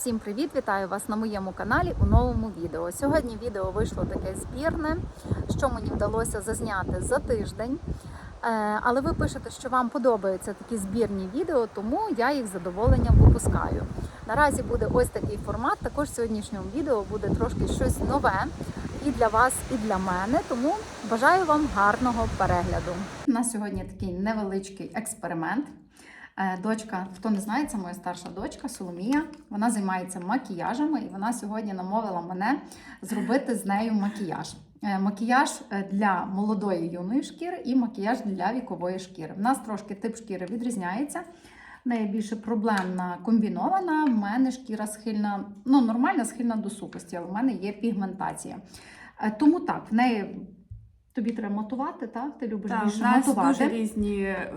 Всім привіт! Вітаю вас на моєму каналі у новому відео. Сьогодні відео вийшло таке збірне, що мені вдалося зазняти за тиждень. Е, Але ви пишете, що вам подобаються такі збірні відео, тому я їх з задоволенням випускаю. Наразі буде ось такий формат. Також в сьогоднішньому відео буде трошки щось нове і для вас, і для мене. Тому бажаю вам гарного перегляду. У нас сьогодні такий невеличкий експеримент. Е, Дочка, хто не знає, це моя старша дочка Соломія. Вона займається макіяжами, і вона сьогодні намовила мене зробити з нею макіяж. Е, Макіяж е, для молодої юної шкіри і макіяж для вікової шкіри. У нас трошки тип шкіри відрізняється. В неї більше проблемна комбінована. В мене шкіра схильна, ну нормальна, схильна до сухості, але в мене є пігментація. Тому так, в неї тобі треба матувати, так? Ти любиш Так, більше нас матувати. дуже різні е,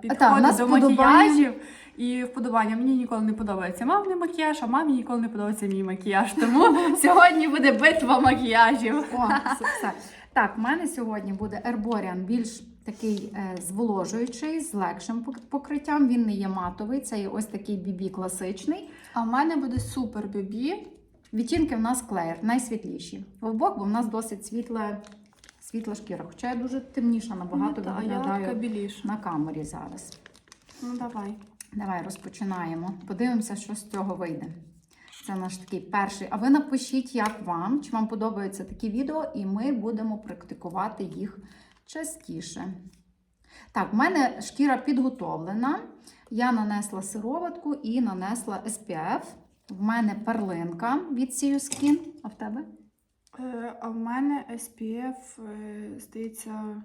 підходи Так, нас до макіяжів і вподобання. Мені ніколи не подобається мамний макіяж, а мамі ніколи не подобається мій макіяж. Тому сьогодні буде битва макіяжів. О, все. Так, в мене сьогодні буде Herborian більш такий е, зволожуючий, з легшим покриттям. Він не є матовий, це є ось такий бібі класичний. А в мене буде супер бебі. Відтінки в нас клеєр, найсвітліші. Вовбок, бо в нас досить світла, світла шкіра. Хоча я дуже темніша набагато Ну, та, а я біліша. на камері зараз. Ну давай. Давай розпочинаємо. Подивимося, що з цього вийде. Це наш такий перший. А ви напишіть, як вам, чи вам подобаються такі відео, і ми будемо практикувати їх частіше. Так, в мене шкіра підготовлена. Я нанесла сироватку і нанесла SPF. В мене перлинка від Skin. А в тебе? Е, а в мене SPF, е, здається.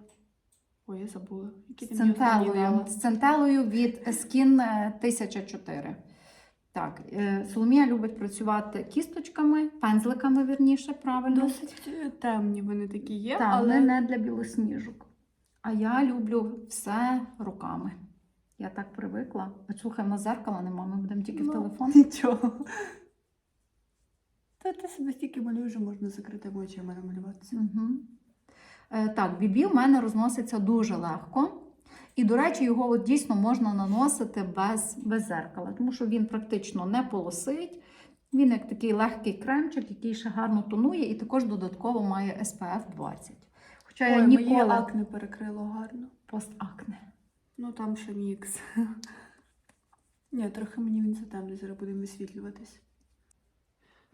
Ой, я забула. Який З центелою. З центелою від Skin е, 1004. Так, е, Соломія любить працювати кісточками, пензликами, вірніше, правильно. Досить темні вони такі є, Так, але не для білосніжок. А я люблю все руками. Я так привикла. Слухай, в нас зеркала нема, ми будемо тільки в Ну, телефон. Нічого. Та ти себе стільки малюєш, що можна закрити очі, а мене малюватися. Угу. Е, так, бібі в мене розноситься дуже легко. І, до речі, його от дійсно можна наносити без, без зеркала, тому що він практично не полосить. Він як такий легкий кремчик, який ще гарно тонує, і також додатково має SPF 20. Хоча я Ой, моє акне перекрило гарно. постакне. Ну там ще мікс. Ні, трохи мені він затемний, зараз будемо висвітлюватись.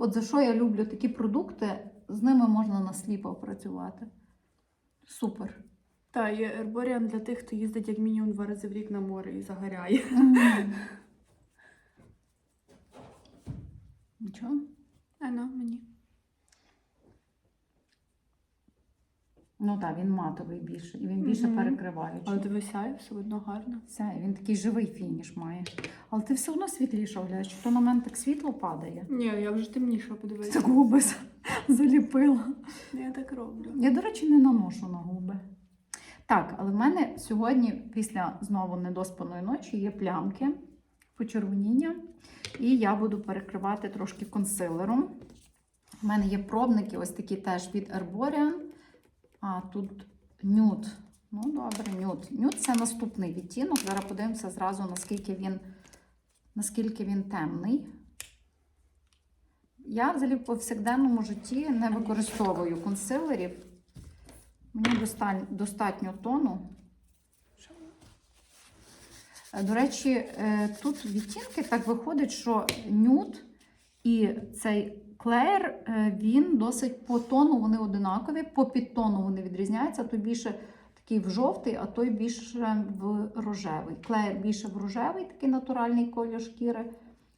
От за що я люблю такі продукти, з ними можна насліпо працювати. Супер. Та, є ерборіан для тих, хто їздить як мінімум два рази в рік на море і загоряє. Мгм. Нічого. А ну, мені. Ну так, він матовий більше, і він більше Мгм. перекриваючий. Але дивися, все одно гарно. Все, він такий живий фініш має. Але ти все одно світліша, Оля, що то на мене так світло падає. Ні, я вже темніше подивися. Так губи за- заліпила. Я так роблю. Я, до речі, не наношу на губи. Так, але в мене сьогодні, після знову недоспаної ночі, є плямки, почервоніння. І я буду перекривати трошки консилером. У мене є пробники, ось такі теж від Herborian. А тут нюд. Ну, добре, нюд. Нюд це наступний відтінок. Зараз подивимося зразу, наскільки він, наскільки він темний. Я взагалі в повсякденному житті не використовую консилерів. Мені достатньо тону. Е, До речі, е, тут відтінки так виходить, що нюд і цей клеєр, е, він досить по тону вони одинакові, по підтону вони відрізняються. Той більше такий в жовтий, а той більше в рожевий. Клеєр більше в рожевий, такий натуральний колір шкіри,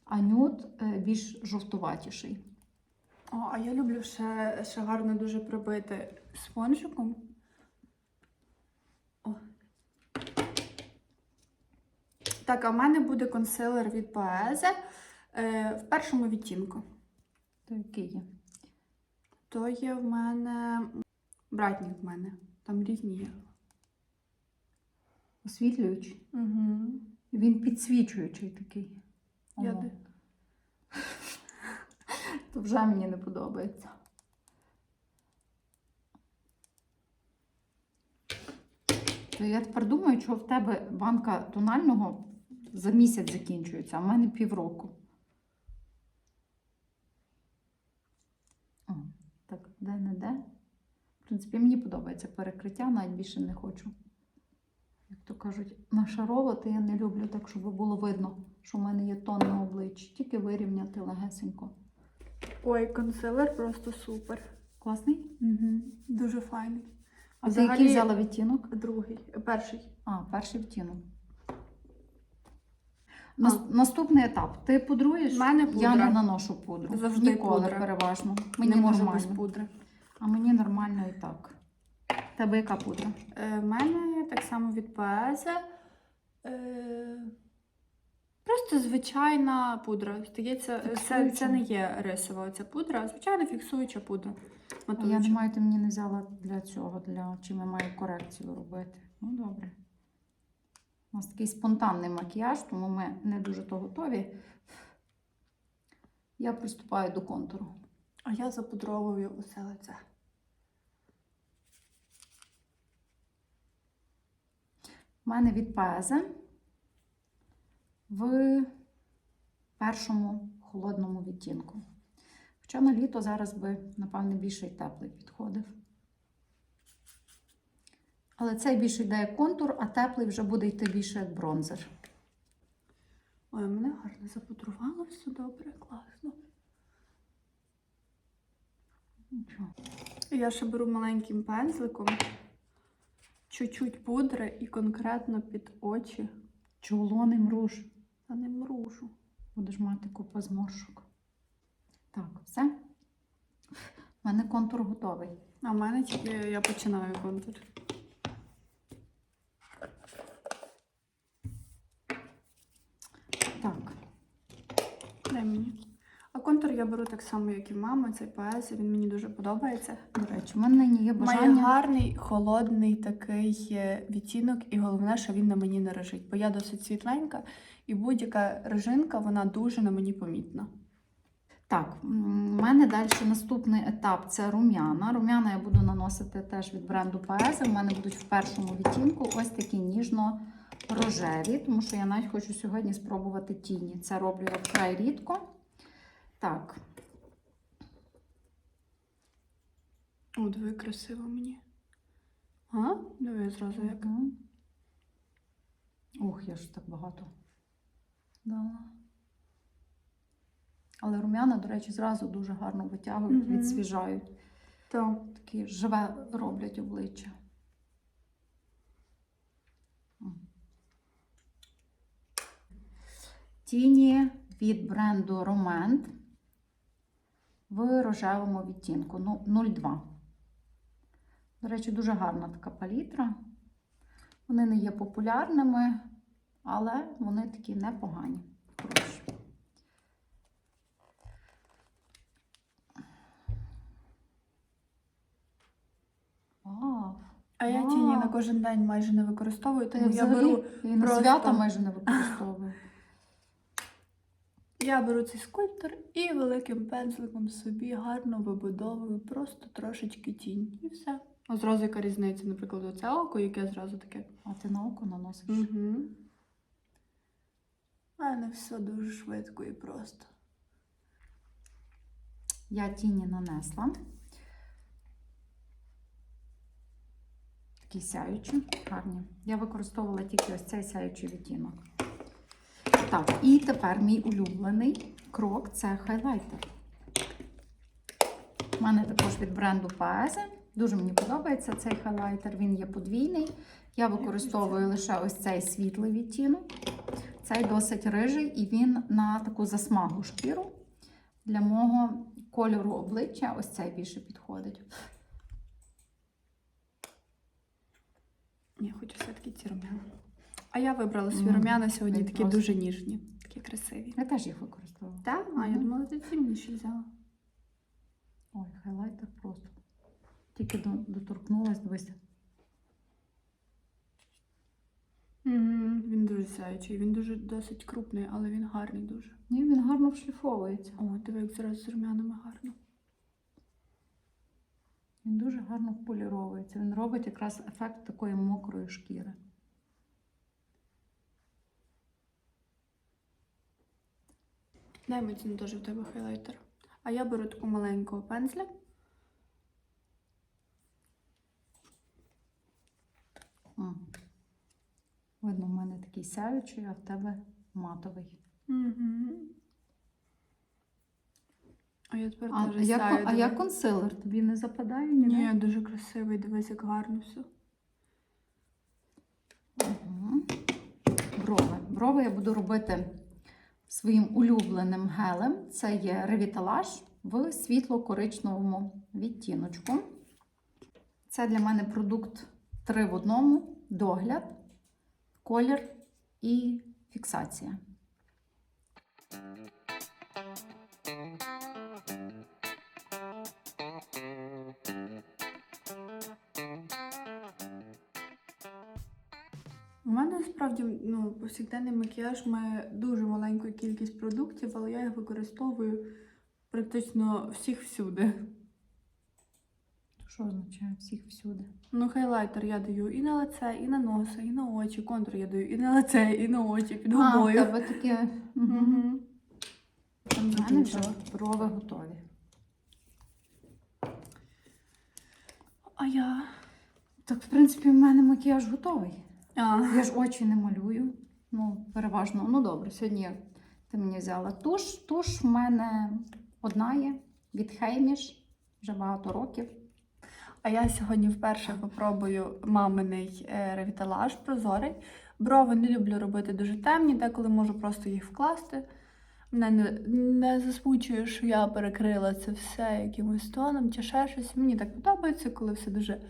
а нюд е, більш жовтуватіший. О, а я люблю ще, ще гарно дуже пробити спонжиком. О. Так, а в мене буде консилер від Поезе е, в першому відтінку. То який є? То є в мене братнік в мене. Там різні є. Освітлюючий. Угу. Він підсвічуючий такий. Я де- То вже мені не подобається. То я тепер думаю, що в тебе банка тонального за місяць закінчується, а в мене півроку. Де-не-де. В принципі, мені подобається перекриття, навіть більше не хочу. Як то кажуть, нашаровувати я не люблю, так щоб було видно, що в мене є тон на обличчі. Тільки вирівняти легесенько. Ой, консилер просто супер. Класний? Угу. Дуже файний. А за який взяла відтінок? другий, перший. А, перший відтінок. Нас- Наступний етап. Ти пудруєш? В мене Я не наношу пудру. Завжди Ніколи пудра. переважно. Мені не можу нормально. без пудри. А мені нормально і так. Тебе яка пудра? Е, в мене так само від ПС. Е, просто звичайна пудра. Здається, це, Фіксуюча? це не є рисова ця пудра, а звичайна фіксуюча пудра. А я Матуюча. не маю, ти мені не взяла для цього, для чим я маю корекцію робити. Ну, добре. У нас такий спонтанний макіяж, тому ми не дуже то готові. Я приступаю до контуру. А я запудровую усе лице. У мене від Пезе в першому холодному відтінку. Хоча на літо зараз би, напевне, більше й теплий підходив. Але цей більше йде як контур, а теплий вже буде йти більше як бронзер. Ой, мене гарно запудрувало, все добре, класно. Нічого. Я ще беру маленьким пензликом, чуть-чуть пудри і конкретно під очі, Чоло не мруж. а не мружу. Будеш мати купу зморшок. Так, все. У мене контур готовий. А в мене тільки я починаю контур. Так, Дай мені. А контур я беру так само, як і мама, цей ПС, він мені дуже подобається. до речі, у мене нині є Має гарний, холодний такий е, відтінок, і головне, що він на мені не режить. Бо я досить світленька, і будь-яка режинка, вона дуже на мені помітна. Так, у мене далі наступний етап це рум'яна. Рум'яна я буду наносити теж від бренду Paese. У мене будуть в першому відтінку ось такі ніжно-рожеві, тому що я навіть хочу сьогодні спробувати тіні. Це роблю я вкрай рідко. Так, О, диви, красиво мені. А? Диви зразу як. Ох, я ж так багато дала. Але рум'яна, до речі, зразу дуже гарно витягують, Мгм. відсвіжають. То. Такі живе роблять обличчя. М. Тіні від бренду Romand в рожевому відтінку ну, 02. До речі, дуже гарна така палітра. Вони не є популярними, але вони такі непогані. А я тіні на кожен день майже не використовую, тому я беру, і на просто- свята майже не використовую. Я беру цей скульптор і великим пензликом собі гарно вибудовую просто трошечки тінь. І все. А зразу яка різниця, наприклад, оце око, яке зразу таке. А ти на око наносиш? Угу. У мене все дуже швидко і просто. Я тіні нанесла. Такі сяючі, гарні. Я використовувала тільки ось цей сяючий відтінок. Так, і тепер мій улюблений крок це хайлайтер. У мене також від бренду Paese. Дуже мені подобається цей хайлайтер. Він є подвійний. Я використовую лише ось цей світлий відтінок. Цей досить рижий, і він на таку засмаглу шкіру. Для мого кольору обличчя ось цей більше підходить. Я хочу все-таки ці рум'яна. А я вибрала Мгм. рум'яна сьогодні такі просто- дуже ніжні, такі красиві. Я теж їх використовувала. Так? А я думала, ти темніші взяла. Ой, хайлайтер просто. Тільки до- доторкнулась, дивися. Угу. Він дуже сяючий, він дуже досить крупний, але він гарний дуже. Ні, він гарно вшліфовується. О, диви, як зараз з рум'янами гарно. Він дуже гарно вполіровується. Він робить якраз ефект такої мокрої шкіри. Дай мені дуже в тебе хайлайтер. А я беру таку маленького пензля. А. Видно, в мене такий сяючий, а в тебе матовий. А я тепер а, теж я, сяю. А я консилер тобі не западає ні? Ні, дуже красивий, дивись, як гарно все. Брови. Брови я буду робити своїм улюбленим гелем. Це є ревіталаж в світло-коричневому відтіночку. Це для мене продукт 3 в одному: догляд, колір і фіксація. Мене справді ну, повсякденний макіяж має дуже маленьку кількість продуктів, але я їх використовую практично всіх всюди. Що означає всіх всюди? Ну, хайлайтер я даю і на лице, і на носа, і на очі. Контур я даю і на лице, і на очі, під А, в тебе таке. Угу. У мене вже брови готові. А я. Так, в принципі, в мене макіяж готовий. Я ж очі не малюю. Ну, переважно. Ну добре, сьогодні ти мені взяла туш. Туш в мене одна є від Хейміш вже багато років. А я сьогодні вперше попробую маминий е, ревіталаж прозорий. Брови не люблю робити дуже темні, деколи можу просто їх вкласти. Мене не, не засмучує, що я перекрила це все якимось тоном чи ще щось. Мені так подобається, коли все дуже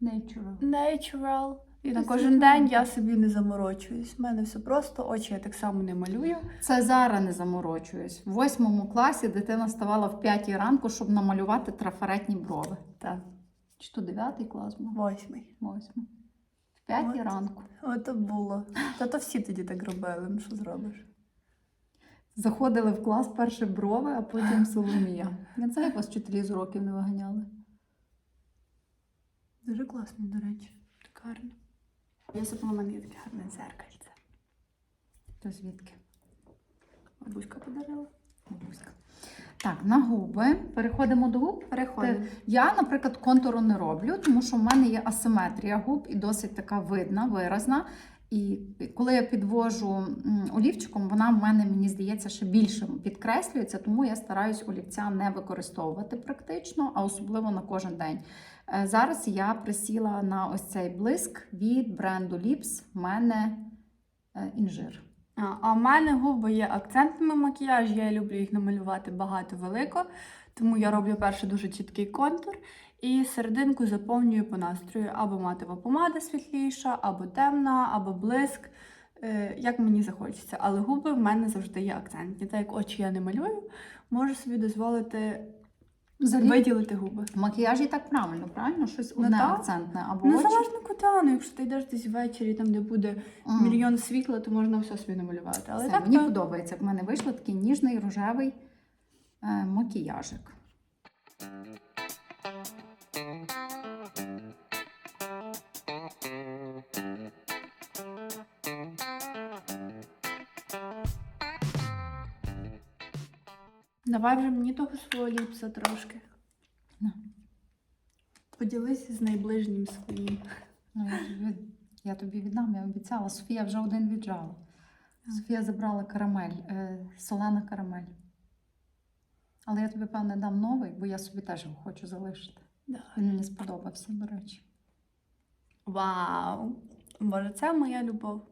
Natural. natural. І на кожен день я собі не заморочуюсь. У мене все просто, очі я так само не малюю. Це зараз не заморочуюсь. В восьмому класі дитина ставала в п'ятій ранку, щоб намалювати трафаретні брови. Так, Чи то дев'ятий клас був? восьмий. Восьмий. В п'ятій ранку. Ото було. Та то всі тоді так робили. Ну що зробиш? Заходили в клас перші брови, а потім Соломія. Я не знаю, як вас вчителі з уроків не виганяли. Дуже класно, до речі. Так гарно. Я забула, є таке гарне дзеркальце. То звідки? Бабуська подарила. Бабуська. Так, на губи. Переходимо до губ. Переходимо. Я, наприклад, контуру не роблю, тому що в мене є асиметрія губ і досить така видна, виразна. І коли я підвожу олівчиком, вона в мене, мені здається, ще більше підкреслюється, тому я стараюсь олівця не використовувати практично, а особливо на кожен день. Е, Зараз я присіла на ось цей блиск від бренду Lips. В мене е, інжир. А, в мене губи є акцентними макіяж, я люблю їх намалювати багато велико, тому я роблю перший дуже чіткий контур і серединку заповнюю по настрою. Або матова помада світліша, або темна, або блиск, е, як мені захочеться. Але губи в мене завжди є акцентні. Так як очі я не малюю, можу собі дозволити Взагалі, виділити губи. в макіяжі так правильно, правильно? Щось Ну, одне так. акцентне або очі. Незалежно куди, ну якщо ти йдеш десь ввечері, там де буде М. мільйон світла, то можна все собі намалювати. Але Все, так, мені то... подобається. В мене вийшов такий ніжний рожевий е, макіяжик. Давай вже мені того свого ліпса трошки. На. Поділися з найближнім своїм. Ну, я, тобі віддам, я обіцяла. Софія вже один віджала. Софія забрала карамель, е, солена карамель. Але я тобі, певне, дам новий, бо я собі теж його хочу залишити. Він мені сподобався, до речі. Вау! Боже, це моя любов.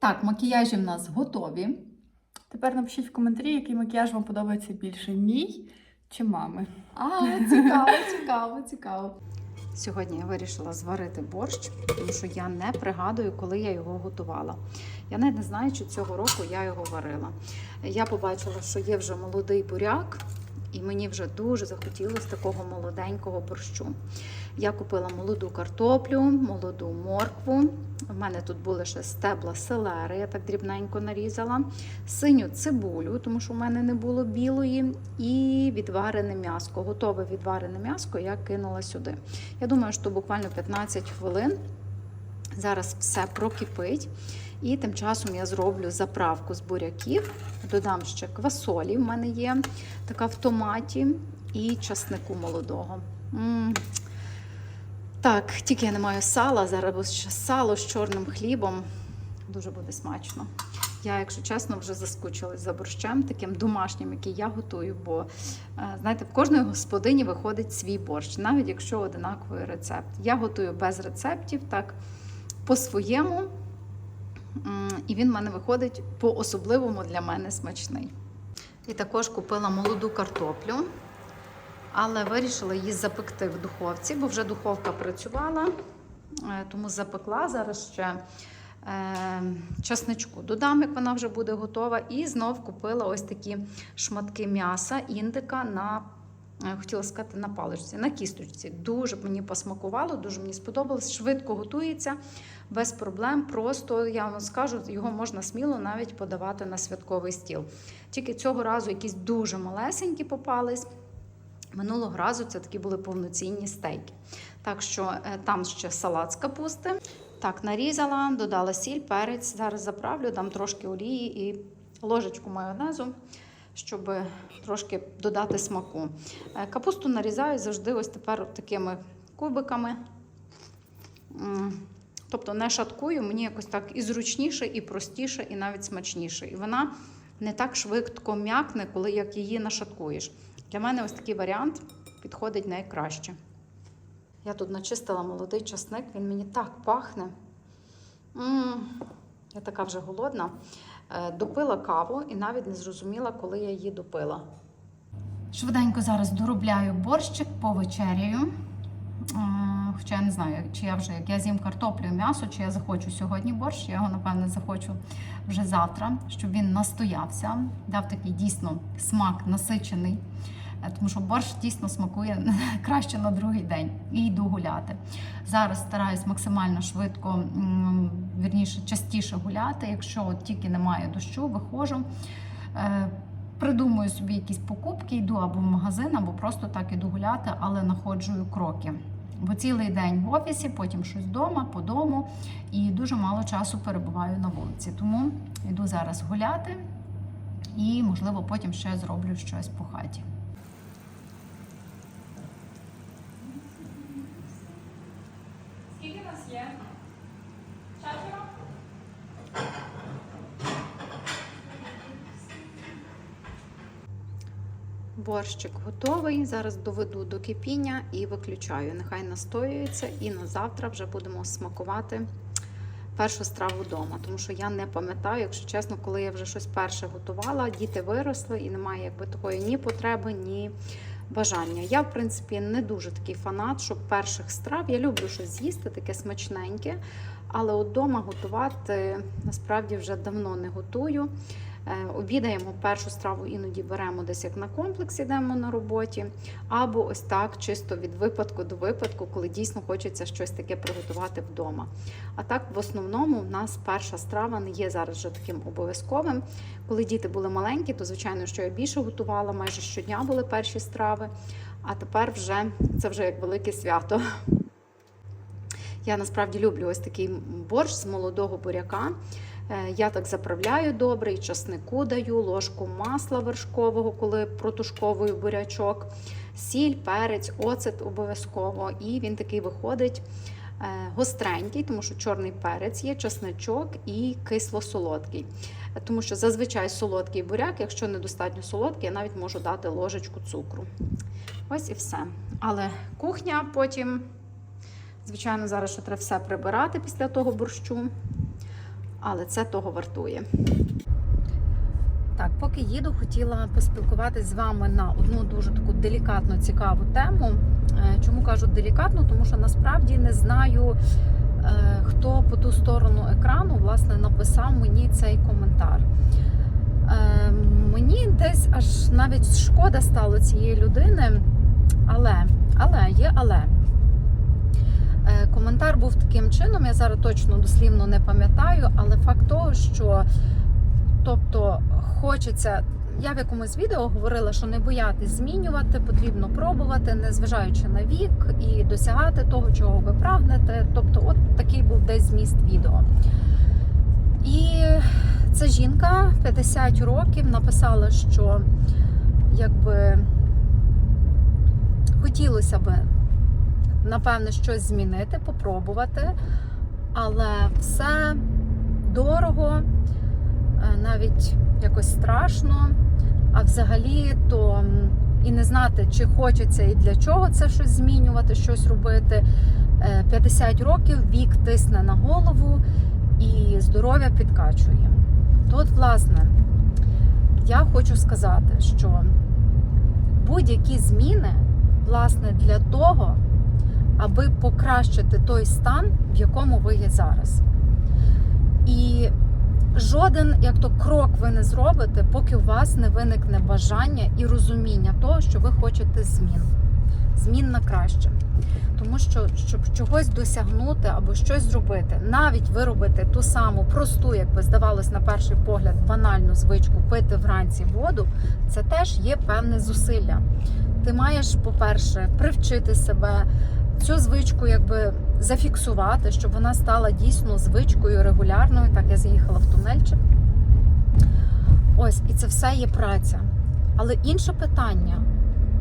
Так, макіяжі в нас готові. Тепер напишіть в коментарі, який макіяж вам подобається більше: мій чи мами. А, цікаво, цікаво, цікаво. Сьогодні я вирішила зварити борщ, тому що я не пригадую, коли я його готувала. Я навіть не знаю, чи цього року я його варила. Я побачила, що є вже молодий буряк, і мені вже дуже захотілося такого молоденького борщу. Я купила молоду картоплю, молоду моркву. У мене тут були ще стебла селери, я так дрібненько нарізала, синю цибулю, тому що в мене не було білої, і відварене м'яско. Готове відварене м'яско я кинула сюди. Я думаю, що буквально 15 хвилин. Зараз все прокипить. І тим часом я зроблю заправку з буряків, додам ще квасолі. В мене є така в томаті, і часнику молодого. М, Так, тільки я не маю сала, зараз сало з чорним хлібом. Дуже буде смачно. Я, якщо чесно, вже заскучилась за борщем, таким домашнім, який я готую. Бо е, знаєте, в кожної господині виходить свій борщ, навіть якщо одинаковий рецепт. Я готую без рецептів, так по-своєму. І він в мене виходить по-особливому для мене смачний. І також купила молоду картоплю, але вирішила її запекти в духовці, бо вже духовка працювала, е, тому запекла зараз ще е, часничку. Додам, як вона вже буде готова, і знов купила ось такі шматки м'яса, індика на. Е, Хотіла сказати на паличці, на кісточці. Дуже мені посмакувало, дуже мені сподобалось. Швидко готується, без проблем. Просто я вам скажу, його можна сміло навіть подавати на святковий стіл. Тільки цього разу якісь дуже малесенькі попались. Минулого разу це такі були повноцінні стейки. Так що е, там ще салат з капусти. Так, нарізала, додала сіль, перець. Зараз заправлю, дам трошки олії і ложечку майонезу, щоб трошки додати смаку. Е, Капусту нарізаю завжди ось тепер такими кубиками. Тобто не шаткую, мені якось так і зручніше, і простіше, і навіть смачніше. І вона не так швидко м'якне, коли як її нашаткуєш. Для мене ось такий варіант підходить найкраще. Я тут начистила молодий часник, він мені так пахне. м я така вже голодна. Е, Допила каву і навіть не зрозуміла, коли я її допила. Швиденько зараз доробляю борщик, повечеряю. вечерію. Хоча я не знаю, чи я вже як я з'їм картоплю м'ясо, чи я захочу сьогодні борщ. Я його, напевне, захочу вже завтра, щоб він настоявся, дав такий дійсно смак насичений. Е, Тому що борщ дійсно смакує краще на другий день і йду гуляти. Зараз стараюсь максимально швидко, вірніше, частіше гуляти. Якщо от тільки немає дощу, виходжу. Е, Придумую собі якісь покупки, йду або в магазин, або просто так іду гуляти, але находжую кроки. Бо цілий день в офісі, потім щось вдома, по дому, і дуже мало часу перебуваю на вулиці. Тому йду зараз гуляти і, можливо, потім ще зроблю щось по хаті. Скільки нас є? Четверо? Борщик готовий. Зараз доведу до кипіння і виключаю. Нехай настоюється, і на завтра вже будемо смакувати першу страву вдома. Тому що я не пам'ятаю, якщо чесно, коли я вже щось перше готувала, діти виросли і немає якби такої ні потреби, ні бажання. Я, в принципі, не дуже такий фанат, щоб перших страв. Я люблю щось з'їсти, таке смачненьке. Але вдома готувати насправді вже давно не готую. Е, Обідаємо першу страву, іноді беремо десь як на комплекс, ідемо на роботі, або ось так, чисто від випадку до випадку, коли дійсно хочеться щось таке приготувати вдома. А так, в основному, в нас перша страва не є зараз вже таким обов'язковим. Коли діти були маленькі, то звичайно, що я більше готувала, майже щодня були перші страви. А тепер вже це вже як велике свято. Я насправді люблю ось такий борщ з молодого буряка. Е, Я так заправляю добре, і часнику даю, ложку масла вершкового, коли протушковую бурячок, сіль, перець, оцет обов'язково. І він такий виходить е, гостренький, тому що чорний перець є, часничок і кисло-солодкий. Тому що зазвичай солодкий буряк, якщо недостатньо солодкий, я навіть можу дати ложечку цукру. Ось і все. Але кухня потім. Звичайно, зараз ще треба все прибирати після того борщу, але це того вартує. Так, поки їду, хотіла поспілкуватись з вами на одну дуже таку делікатну, цікаву тему. Е, Чому кажу делікатну? Тому що насправді не знаю, е, хто по ту сторону екрану власне написав мені цей коментар. Е, Мені десь аж навіть шкода стало цієї людини, але, але є але. Е, Коментар був таким чином, я зараз точно дослівно не пам'ятаю, але факт того, що тобто хочеться. Я в якомусь відео говорила, що не боятись змінювати, потрібно пробувати, незважаючи на вік, і досягати того, чого ви прагнете. Тобто, от такий був десь зміст відео. І ця жінка 50 років написала, що якби хотілося би напевне, щось змінити, попробувати. Але все дорого, е, навіть якось страшно. А взагалі, то і не знати, чи хочеться і для чого це щось змінювати, щось робити. Е, 50 років вік тисне на голову і здоров'я підкачує. Тут, власне, я хочу сказати, що будь-які зміни, власне, для того, аби покращити той стан, в якому ви є зараз. І жоден, як то крок ви не зробите, поки у вас не виникне бажання і розуміння того, що ви хочете змін. Змін на краще. Тому що, щоб чогось досягнути або щось зробити, навіть виробити ту саму просту, як би здавалось на перший погляд, банальну звичку пити вранці воду, це теж є певне зусилля. Ти маєш, по-перше, привчити себе цю звичку, якби зафіксувати, щоб вона стала дійсно звичкою регулярною. Так я заїхала в тунельчик. Ось, і це все є праця. Але інше питання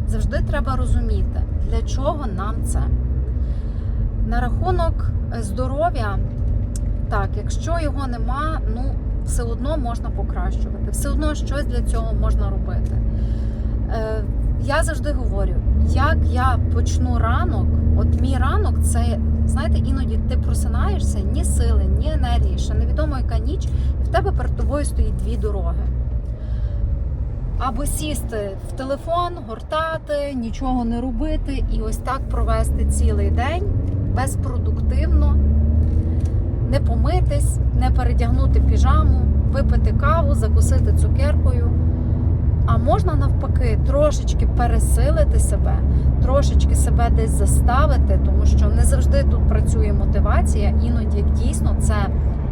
завжди треба розуміти, для чого нам це. На рахунок е, здоров'я, так, якщо його нема, ну все одно можна покращувати, все одно щось для цього можна робити. Я завжди говорю, як я почну ранок, от мій ранок це, знаєте, іноді ти просинаєшся, ні сили, ні енергії, ще невідомо яка ніч, і в тебе перед тобою стоїть дві дороги. Або сісти в телефон, гортати, нічого не робити і ось так провести цілий день безпродуктивно, не помитись, не передягнути піжаму, випити каву, закусити цукеркою. А можна навпаки трошечки пересилити себе, трошечки себе десь заставити, тому що не завжди тут працює мотивація. Іноді дійсно це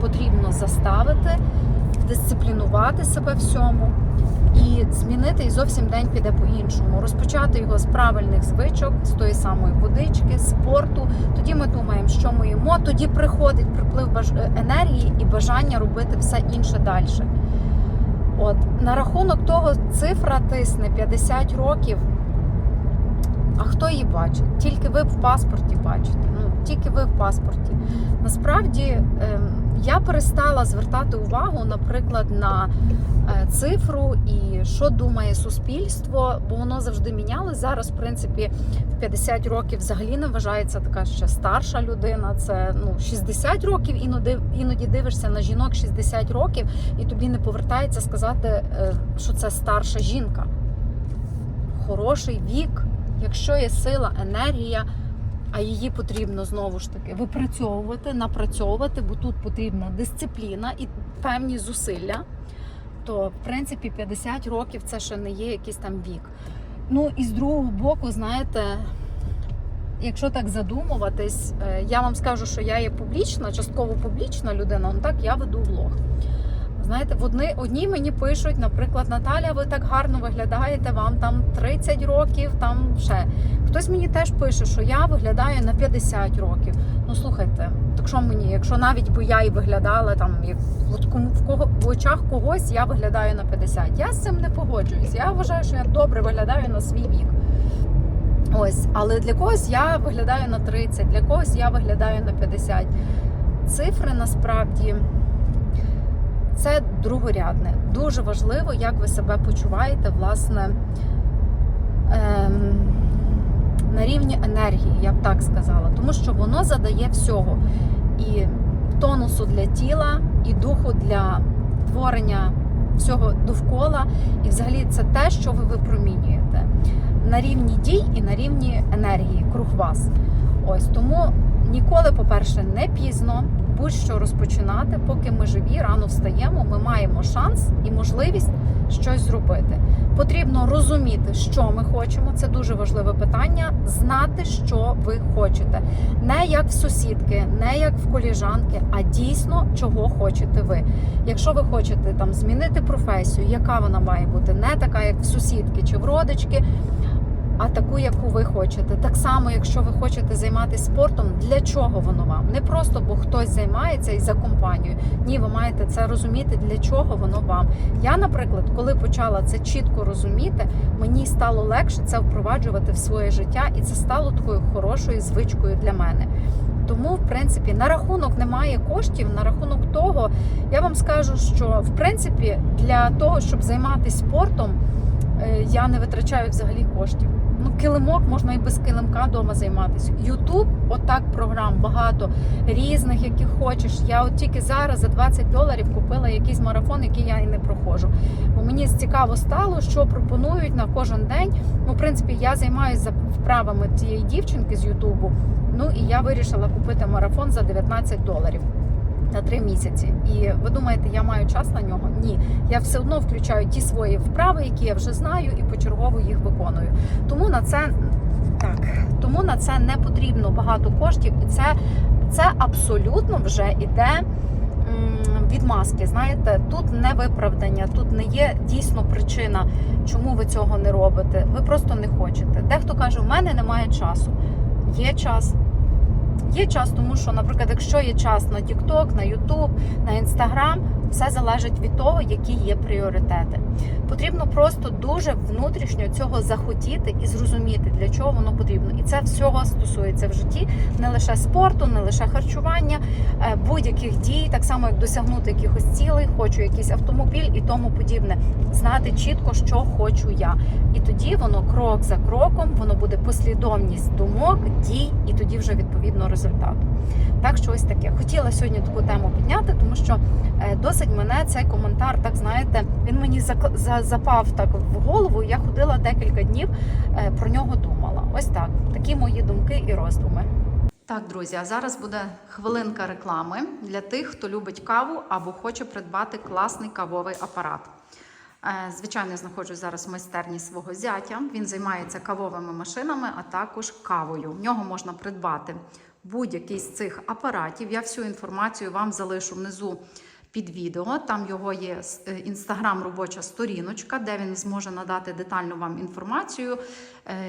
потрібно заставити, дисциплінувати себе всьому і змінити і зовсім день піде по-іншому. Розпочати його з правильних звичок, з тої самої водички, спорту. Тоді ми думаємо, що ми їмо. Тоді приходить приплив баж- енергії і бажання робити все інше далі. От на рахунок того, цифра тисне 50 років. А хто її бачить? Тільки ви в паспорті бачите. Ну тільки ви в паспорті. Насправді ем, я перестала звертати увагу, наприклад, на е, цифру і що думає суспільство, бо воно завжди мінялось. Зараз, в принципі, в 50 років взагалі не вважається така ще старша людина. Це ну 60 років. Іноді іноді дивишся на жінок 60 років, і тобі не повертається сказати, е, що це старша жінка. Хороший вік, якщо є сила, енергія. А її потрібно знову ж таки випрацьовувати, напрацьовувати, бо тут потрібна дисципліна і певні зусилля. То, в принципі, 50 років це ще не є якийсь там вік. Ну і з другого боку, знаєте, якщо так задумуватись, е, я вам скажу, що я є публічна, частково публічна людина, ну так я веду влог. Знаєте, одні, одні мені пишуть, наприклад, Наталя, ви так гарно виглядаєте, вам там 30 років, там ще. Хтось мені теж пише, що я виглядаю на 50 років. Ну слухайте, так що мені, якщо навіть би я і виглядала там, як от кому в кого в очах когось я виглядаю на 50. Я з цим не погоджуюсь. Я вважаю, що я добре виглядаю на свій вік. Ось, але для когось я виглядаю на 30, для когось я виглядаю на 50. Цифри насправді це другорядне. Дуже важливо, як ви себе почуваєте, власне, ем, на рівні енергії, я б так сказала, тому що воно задає всього. І тонусу для тіла, і духу для творення всього довкола. І взагалі це те, що ви випромінюєте на рівні дій і на рівні енергії круг вас. Ось тому ніколи, по-перше, не пізно будь-що розпочинати, поки ми живі, рано встаємо. Ми маємо шанс і можливість щось зробити. Потрібно розуміти, що ми хочемо. Це дуже важливе питання. Знати, що ви хочете, не як в сусідки, не як в коліжанки, а дійсно чого хочете ви. Якщо ви хочете там змінити професію, яка вона має бути, не така, як в сусідки чи в родички. А таку, яку ви хочете. Так само, якщо ви хочете займатися спортом, для чого воно вам? Не просто бо хтось займається і за компанію. Ні, ви маєте це розуміти, для чого воно вам. Я, наприклад, коли почала це чітко розуміти, мені стало легше це впроваджувати в своє життя, і це стало такою хорошою звичкою для мене. Тому, в принципі, на рахунок немає коштів. На рахунок того, я вам скажу, що в принципі для того, щоб займатися спортом, е, я не витрачаю взагалі коштів. Ну, килимок можна і без килимка вдома займатися. Ютуб, отак програм багато різних, яких хочеш. Я от тільки зараз за 20 доларів купила якийсь марафон, який я і не проходжу. Бо мені цікаво стало, що пропонують на кожен день. Ну, в принципі, я займаюся за вправами цієї дівчинки з Ютубу. Ну і я вирішила купити марафон за 19 доларів. На три місяці, і ви думаєте, я маю час на нього? Ні, я все одно включаю ті свої вправи, які я вже знаю, і почергово їх виконую. Тому на це так, тому на це не потрібно багато коштів, і це, це абсолютно вже іде м, від маски. Знаєте, тут не виправдання, тут не є дійсно причина, чому ви цього не робите. Ви просто не хочете. Дехто каже, у мене немає часу. Є час. Є час, тому що, наприклад, якщо є час на TikTok, на YouTube, на Instagram, все залежить від того, які є пріоритети. Потрібно просто дуже внутрішньо цього захотіти і зрозуміти, для чого воно потрібно. І це всього стосується в житті не лише спорту, не лише харчування, е, будь-яких дій, так само як досягнути якихось цілей, хочу якийсь автомобіль і тому подібне. Знати чітко, що хочу я. І тоді воно крок за кроком, воно буде послідовність думок, дій, і тоді вже відповідно результат. Так що ось таке. Хотіла сьогодні таку тему підняти, тому що е, досить мене цей коментар, так знаєте, він мені запав так в голову. Я ходила декілька днів, е, про нього думала. Ось так. Такі мої думки і роздуми. Так, друзі, а зараз буде хвилинка реклами для тих, хто любить каву або хоче придбати класний кавовий апарат. Е, Звичайно, я знаходжусь зараз в майстерні свого зятя. Він займається кавовими машинами, а також кавою. В нього можна придбати будь-який з цих апаратів. Я всю інформацію вам залишу внизу під відео. Там його є інстаграм робоча сторіночка, де він зможе надати детальну вам інформацію, е,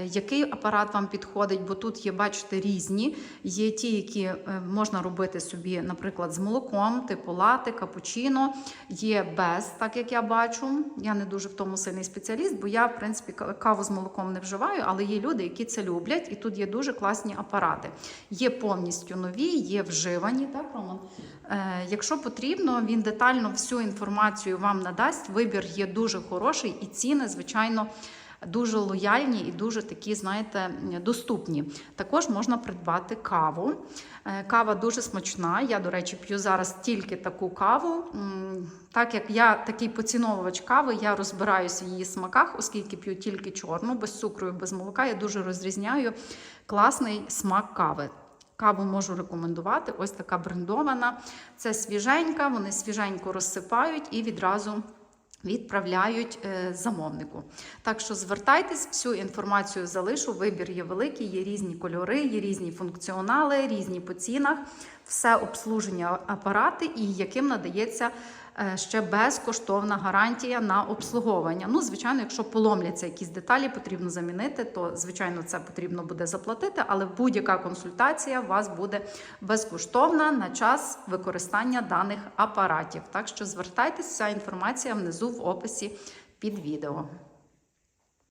який апарат вам підходить, бо тут є, бачите, різні. Є ті, які е, можна робити собі, наприклад, з молоком, типу лати, капучино. Є без, так як я бачу. Я не дуже в тому сильний спеціаліст, бо я, в принципі, каву з молоком не вживаю, але є люди, які це люблять, і тут є дуже класні апарати. Є повністю нові, є вживані, так, Роман? Е, якщо потрібно, він детально всю інформацію вам надасть. Вибір є дуже хороший, і ціни, звичайно, дуже лояльні і дуже такі, знаєте, доступні. Також можна придбати каву. Е, Кава дуже смачна. Я, до речі, п'ю зараз тільки таку каву. Так як я такий поціновувач кави, я розбираюся в її смаках, оскільки п'ю тільки чорну, без цукру і без молока. Я дуже розрізняю класний смак кави. Каву можу рекомендувати. Ось така брендована. Це свіженька, вони свіженько розсипають і відразу відправляють е, замовнику. Так що звертайтесь, всю інформацію залишу. Вибір є великий, є різні кольори, є різні функціонали, різні по цінах, все обслуження апарати і яким надається ще безкоштовна гарантія на обслуговування. Ну, звичайно, якщо поломляться якісь деталі, потрібно замінити, то звичайно це потрібно буде заплатити, але будь-яка консультація у вас буде безкоштовна на час використання даних апаратів. Так що звертайтеся, вся інформація внизу в описі під відео.